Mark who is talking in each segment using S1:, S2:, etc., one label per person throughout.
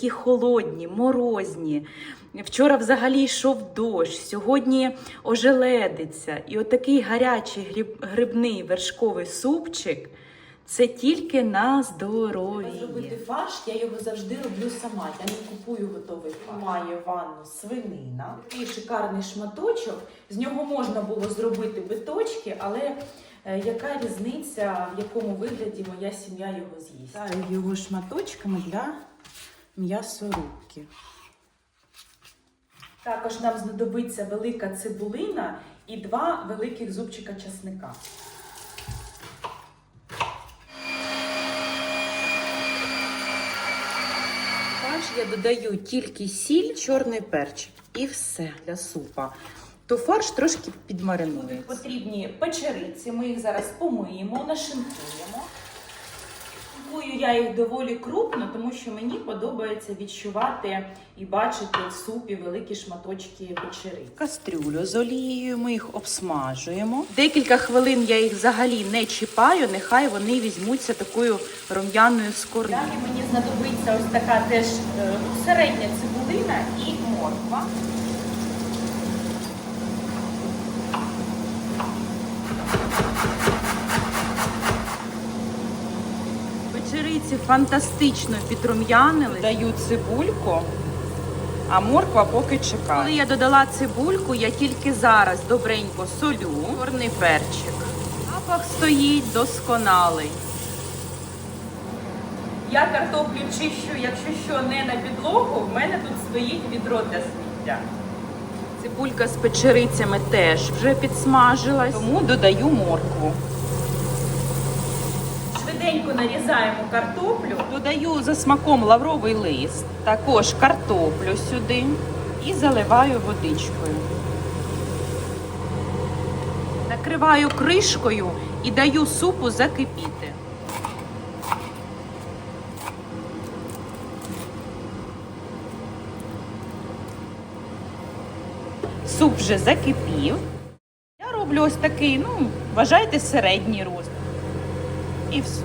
S1: такі холодні, морозні. Вчора взагалі йшов дощ, сьогодні ожеледиться. І отакий гарячий гриб, грибний вершковий супчик це тільки на здоров'я.
S2: Зробити фарш, я його завжди роблю сама. Я не купую готовий фарш. Маю ванну свинина. Такий шикарний шматочок. З нього можна було зробити биточки, але е, яка різниця, в якому вигляді моя сім'я його з'їсть? Його шматочками для м'ясорубки. Також нам знадобиться велика цибулина і два великих зубчика часника.
S1: Фарш я додаю тільки сіль, чорний перчик і все для супа. То фарш трошки підмаринується.
S2: Потрібні печериці, ми їх зараз помиємо, нашинкуємо. Я їх доволі крупно, тому що мені подобається відчувати і бачити в супі великі шматочки печериць.
S1: Кастрюлю з олією ми їх обсмажуємо. Декілька хвилин я їх взагалі не чіпаю, нехай вони візьмуться такою рум'яною скориною.
S2: Далі мені знадобиться ось така теж е, середня цибулина і морква.
S1: Печериці фантастично підрум'янили. Даю цибульку, а морква поки чекає. Коли я додала цибульку, я тільки зараз добренько солю, чорний перчик. Запах стоїть досконалий.
S2: Я картоплю чищу, якщо що, не на підлогу, в мене тут стоїть відро для сміття.
S1: Цибулька з печерицями теж вже підсмажилась, тому додаю моркву.
S2: Швиденько нарізаємо картоплю.
S1: Додаю за смаком лавровий лист, також картоплю сюди і заливаю водичкою. Накриваю кришкою і даю супу закипіти. Суп вже закипів. Я роблю ось такий, ну, вважайте, середній розмір. І все.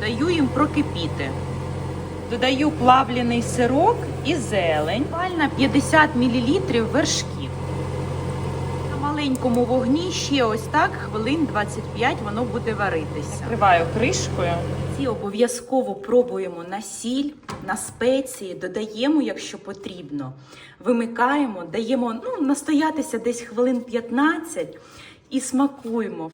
S1: Даю їм прокипіти. Додаю плавлений сирок і зелень. Буквально 50 мл вершків. На маленькому вогні ще ось так хвилин 25 воно буде варитися. Накриваю кришкою. Ці обов'язково пробуємо на сіль, на спеції, додаємо, якщо потрібно. Вимикаємо, даємо ну, настоятися десь хвилин 15 і смакуємо.